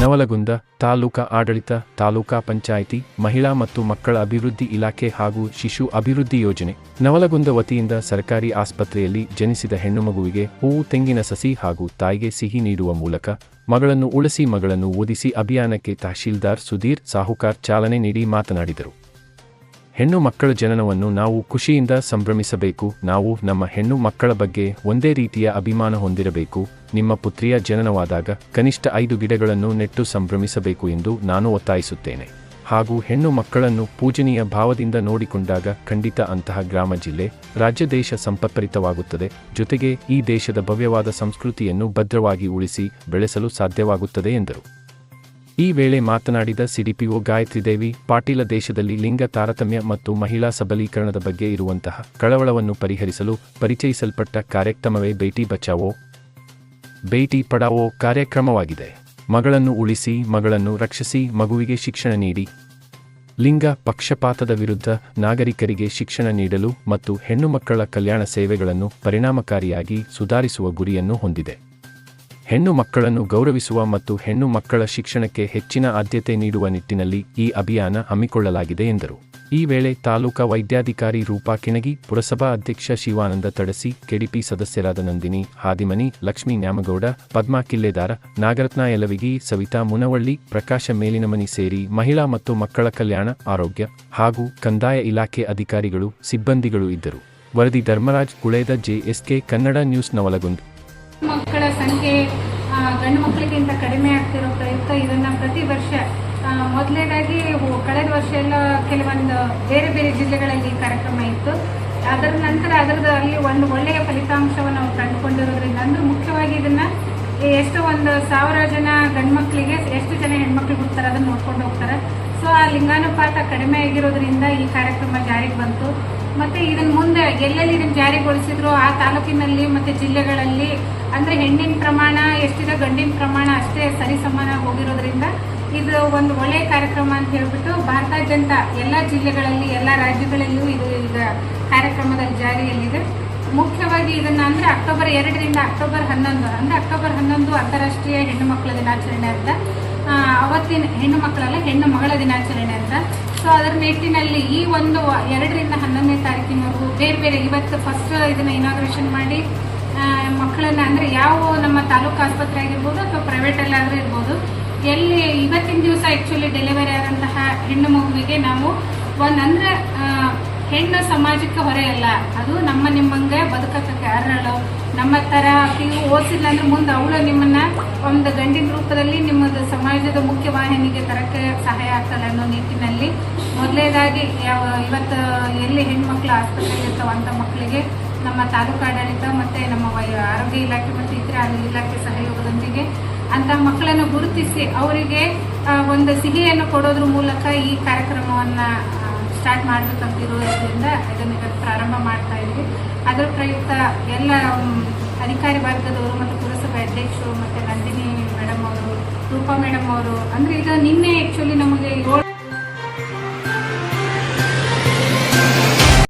ನವಲಗುಂದ, ತಾಲೂಕಾ ಆಡಳಿತ, ತಾಲೂಕಾ ಪಂಚಾಯಿತಿ, ಮಹಿಳಾ ಮತ್ತು ಮಕ್ಕಳ ಅಭಿವೃದ್ಧಿ ಇಲಾಖೆ ಹಾಗೂ ಶಿಶು ಅಭಿವೃದ್ಧಿ ಯೋಜನೆ. ನವಲಗುಂದ ವತಿಯಿಂದ ಸರ್ಕಾರಿ ಆಸ್ಪತ್ರೆಯಲ್ಲಿ ಜನಿಸಿದ ಹೆಣ್ಣು ಮಗುವಿಗೆ ಹೂವು, ತೆಂಗಿನ ಸಸಿ ಹಾಗೂ ತಾಯಿಗೆ ಸಿಹಿ ನೀಡುವ ಮೂಲಕ ಮಗಳನ್ನು ಉಳಿಸಿ ಮಗಳನ್ನು ಓದಿಸಿ ಅಭಿಯಾನಕ್ಕೆ ತಹಶೀಲ್ದಾರ್ ಸುಧೀರ್ ಸಾಹುಕಾರ್ ಚಾಲನೆ ನೀಡಿ ಮಾತನಾಡಿದರು. ಹೆಣ್ಣು ಮಕ್ಕಳ ಜನನವನ್ನು ನಾವು ಖುಷಿಯಿಂದ ಸಂಭ್ರಮಿಸಬೇಕು. ನಾವು ನಮ್ಮ ಹೆಣ್ಣು ಮಕ್ಕಳ ಬಗ್ಗೆ ಒಂದೇ ರೀತಿಯ ಅಭಿಮಾನ ಹೊಂದಿರಬೇಕು. ನಿಮ್ಮ ಪುತ್ರಿಯ ಜನನವಾದಾಗ ಕನಿಷ್ಠ ಐದು ಗಿಡಗಳನ್ನು ನೆಟ್ಟು ಸಂಭ್ರಮಿಸಬೇಕು ಎಂದು ನಾನು ಒತ್ತಾಯಿಸುತ್ತೇನೆ. ಹಾಗೂ ಹೆಣ್ಣು ಮಕ್ಕಳನ್ನು ಪೂಜನೀಯ ಭಾವದಿಂದ ನೋಡಿಕೊಂಡಾಗ ಖಂಡಿತ ಅಂತಹ ಗ್ರಾಮ ಜಿಲ್ಲೆ, ರಾಜ್ಯ ದೇಶ ಸಂಪತ್ಪರಿತವಾಗುತ್ತದೆ ಜೊತೆಗೆ ಈ ದೇಶದ ಭವ್ಯವಾದ ಸಂಸ್ಕೃತಿಯನ್ನು ಭದ್ರವಾಗಿ ಉಳಿಸಿ ಬೆಳೆಸಲು ಸಾಧ್ಯವಾಗುತ್ತದೆ ಎಂದರು. ಈ ವೇಳೆ ಮಾತನಾಡಿದ ಸಿಡಿಪಿಒ ಗಾಯತ್ರಿದೇವಿ, ಪಾಟೀಲ ದೇಶದಲ್ಲಿ ಲಿಂಗ ತಾರತಮ್ಯ ಮತ್ತು ಮಹಿಳಾ ಸಬಲೀಕರಣದ ಬಗ್ಗೆ ಇರುವಂತಹ ಕಳವಳವನ್ನು ಪರಿಹರಿಸಲು ಪರಿಚಯಿಸಲ್ಪಟ್ಟ ಕಾರ್ಯಕ್ರಮವೇ ಬೇಟಿ ಬಚಾವೋ? ಬೇಟಿ ಪಡಾವೋ ಕಾರ್ಯಕ್ರಮವಾಗಿದೆ. ಮಗಳನ್ನು ಉಳಿಸಿ, ಮಗಳನ್ನು ರಕ್ಷಿಸಿ, ಮಗುವಿಗೆ ಶಿಕ್ಷಣ ನೀಡಿ. ಲಿಂಗ ಪಕ್ಷಪಾತದ ವಿರುದ್ಧ ನಾಗರಿಕರಿಗೆ ಶಿಕ್ಷಣ ನೀಡಲು ಮತ್ತು ಹೆಣ್ಣು ಮಕ್ಕಳ ಕಲ್ಯಾಣ ಸೇವೆಗಳನ್ನು ಪರಿಣಾಮಕಾರಿಯಾಗಿ ಸುಧಾರಿಸುವ ಗುರಿಯನ್ನು ಹೊಂದಿದೆ. ಹೆಣ್ಣು ಮಕ್ಕಳನ್ನು ಗೌರವಿಸುವ ಮತ್ತು ಹೆಣ್ಣು ಮಕ್ಕಳ ಶಿಕ್ಷಣಕ್ಕೆ ಹೆಚ್ಚಿನ ಆದ್ಯತೆ ನೀಡುವ ನಿಟ್ಟಿನಲ್ಲಿ ಈ ಅಭಿಯಾನ ಹಮ್ಮಿಕೊಳ್ಳಲಾಗಿದೆ ಎಂದರು. ಈ ವೇಳೆ ತಾಲೂಕಾ ವೈದ್ಯಾಧಿಕಾರಿ ರೂಪಾ ಕಿಣಗಿ, ಪುರಸಭಾ ಅಧ್ಯಕ್ಷ ಶಿವಾನಂದ ತಡಸಿ, ಕೆಡಿಪಿ ಸದಸ್ಯರಾದ ನಂದಿನಿ, ಹಾದಿಮನಿ, ಲಕ್ಷ್ಮೀ ನ್ಯಾಮಗೌಡ, ಪದ್ಮಾ ಕಿಲ್ಲೆದಾರ, ನಾಗರತ್ನ ಯಲವಿಗಿ, ಸವಿತಾ ಮುನವಳ್ಳಿ, ಪ್ರಕಾಶ ಮೇಲಿನಮನಿ ಸೇರಿ ಮಹಿಳಾ ಮತ್ತು ಮಕ್ಕಳ ಕಲ್ಯಾಣ, ಆರೋಗ್ಯ ಹಾಗೂ ಕಂದಾಯ ಇಲಾಖೆ ಅಧಿಕಾರಿಗಳು, ಸಿಬ್ಬಂದಿಗಳು ಇದ್ದರು. ವರದಿ ಧರ್ಮರಾಜ್, ಕುಳೇದ ಜೆಎಸ್ಕೆ ಕನ್ನಡ ನ್ಯೂಸ್ ನವಲಗುಂದ್. ಸಂಖ್ಯೆ ಗಂಡು ಮಕ್ಕಳಿಗಿಂತ ಕಡಿಮೆ ಆಗ್ತಿರೋ ಪ್ರಯುಕ್ತ ಇದನ್ನ ಪ್ರತಿ ವರ್ಷ ಮೊದಲನೇದಾಗಿ ಕಳೆದ ವರ್ಷ ಎಲ್ಲ ಕೆಲವೊಂದು ಬೇರೆ ಬೇರೆ ಜಿಲ್ಲೆಗಳಲ್ಲಿ ಕಾರ್ಯಕ್ರಮ ಇತ್ತು. ಅದರ ನಂತರ ಅದರಲ್ಲಿ ಒಂದು ಒಳ್ಳೆಯ ಫಲಿತಾಂಶವನ್ನು ನಾವು ಕಂಡುಕೊಂಡಿರೋದ್ರಿಂದ ಅಂದ್ರೆ ಮುಖ್ಯವಾಗಿ ಇದನ್ನ ಎಷ್ಟು ಒಂದು ಸಾವಿರ ಜನ ಗಂಡು ಮಕ್ಕಳಿಗೆ, ಎಷ್ಟು ಜನ ಹೆಣ್ಮಕ್ಳು ಹುಡ್ತಾರೆ ಅದನ್ನ ನೋಡ್ಕೊಂಡು ಹೋಗ್ತಾರೆ. ಸೊ, ಆ ಲಿಂಗಾನುಪಾತ ಕಡಿಮೆ ಆಗಿರೋದ್ರಿಂದ ಈ ಕಾರ್ಯಕ್ರಮ ಜಾರಿಗೆ ಬಂತು. ಮತ್ತೆ ಇದನ್ನ ಮುಂದೆ ಎಲ್ಲೆಲ್ಲಿ ಇದನ್ನ ಜಾರಿಗೊಳಿಸಿದ್ರು ಆ ತಾಲೂಕಿನಲ್ಲಿ ಮತ್ತೆ ಜಿಲ್ಲೆಗಳಲ್ಲಿ, ಅಂದ್ರೆ ಹೆಣ್ಣಿನ ಪ್ರಮಾಣ ಎಷ್ಟಿದೆ, ಗಂಡಿನ ಪ್ರಮಾಣ ಅಷ್ಟೇ ಸರಿ ಸಮಾನ ಹೋಗಿರೋದ್ರಿಂದ ಇದು ಒಂದು ಒಳ್ಳೆಯ ಕಾರ್ಯಕ್ರಮ ಅಂತ ಹೇಳ್ಬಿಟ್ಟು ಭಾರತಾದ್ಯಂತ ಎಲ್ಲ ಜಿಲ್ಲೆಗಳಲ್ಲಿ, ಎಲ್ಲ ರಾಜ್ಯಗಳಲ್ಲೂ ಇದು ಈಗ ಕಾರ್ಯಕ್ರಮದಲ್ಲಿ ಜಾರಿಯಲ್ಲಿದೆ. ಮುಖ್ಯವಾಗಿ ಇದನ್ನ ಅಂದ್ರೆ ಅಕ್ಟೋಬರ್ ಎರಡರಿಂದ ಅಕ್ಟೋಬರ್ ಹನ್ನೊಂದು, ಅಂದ್ರೆ ಅಕ್ಟೋಬರ್ ಹನ್ನೊಂದು ಅಂತಾರಾಷ್ಟ್ರೀಯ ಹೆಣ್ಣು ಮಕ್ಕಳ ದಿನಾಚರಣೆ ಅಂತ. ಅವತ್ತಿನ ಹೆಣ್ಣು ಮಕ್ಕಳಲ್ಲ, ಹೆಣ್ಣು ಮಗಳ ದಿನಾಚರಣೆ ಅಂತ. ಸೊ ಅದರ ನಿಟ್ಟಿನಲ್ಲಿ ಈ ಒಂದು ಎರಡರಿಂದ ಹನ್ನೊಂದನೇ ತಾರೀಕಿನವರೆಗೂ ಬೇರೆ ಬೇರೆ ಇವತ್ತು ಫಸ್ಟ್ ಇದನ್ನ ಇನಾಗ್ರೇಷನ್ ಮಾಡಿ ಮಕ್ಕಳನ್ನು ಅಂದ್ರೆ ಯಾವ ನಮ್ಮ ತಾಲೂಕು ಆಸ್ಪತ್ರೆ ಆಗಿರ್ಬೋದು ಅಥವಾ ಪ್ರೈವೇಟ್ ಅಲ್ಲಾದ್ರೂ ಇರ್ಬೋದು, ಎಲ್ಲಿ ಇವತ್ತಿನ ದಿವಸ ಆ್ಯಕ್ಚುಲಿ ಡೆಲಿವರಿ ಆದಂತಹ ಹೆಣ್ಣು ಮಗುವಿಗೆ ನಾವು ಒಂದ್ ಅಂದ್ರೆ ಹೆಣ್ಣು ಸಮಾಜಕ್ಕೆ ಹೊರೆಯಲ್ಲ ಅದು ನಮ್ಮ ನಿಮ್ಮಂಗೆ ಬದುಕಕ್ಕೆ ಅರಳು ನಮ್ಮ ತರ ನೀವು ಓದಿಸಿಲ್ಲ ಅಂದ್ರೆ ಮುಂದೆ ಅವಳು ನಿಮ್ಮನ್ನ ಒಂದು ಗಂಡಿನ ರೂಪದಲ್ಲಿ ನಿಮ್ಮದು ಸಮಾಜದ ಮುಖ್ಯ ವಾಹಿನಿಗೆ ತರಕ್ಕೆ ಸಹಾಯ ಆಗ್ತಲ್ಲ ಅನ್ನೋ ನಿಟ್ಟಿನಲ್ಲಿ. ಮೊದಲೇದಾಗಿ ಯಾವ ಇವತ್ತು ಎಲ್ಲಿ ಹೆಣ್ಮಕ್ಳು ಆಸ್ಪತ್ರೆಗೆ ಇರ್ತಾವ ಅಂತ ಮಕ್ಕಳಿಗೆ ನಮ್ಮ ತಾಲೂಕು ಆಡಳಿತ ಮತ್ತೆ ನಮ್ಮ ಆರೋಗ್ಯ ಇಲಾಖೆ ಮತ್ತು ಇತರ ಇಲಾಖೆ ಸಹಯೋಗದೊಂದಿಗೆ ಅಂತ ಮಕ್ಕಳನ್ನು ಗುರುತಿಸಿ ಅವರಿಗೆ ಒಂದು ಸಿಹಿಯನ್ನು ಕೊಡೋದ್ರ ಮೂಲಕ ಈ ಕಾರ್ಯಕ್ರಮವನ್ನ ಸ್ಟಾರ್ಟ್ ಮಾಡಬೇಕಂತಿರುವುದರಿಂದ ಇದನ್ನು ಪ್ರಾರಂಭ ಮಾಡ್ತಾ ಇದ್ವಿ. ಅದರ ಪ್ರಯುಕ್ತ ಎಲ್ಲ ಅಧಿಕಾರಿ ವರ್ಗದವರು ಮತ್ತು ಪುರಸಭೆ ಅಧ್ಯಕ್ಷರು ಮತ್ತೆ ನಂದಿನಿ ಮೇಡಮ್ ಅವರು, ರೂಪಾ ಮೇಡಮ್ ಅವರು, ಅಂದ್ರೆ ಈಗ ನಿನ್ನೆ ಆ್ಯಕ್ಚುಲಿ ನಮಗೆ ಏಳು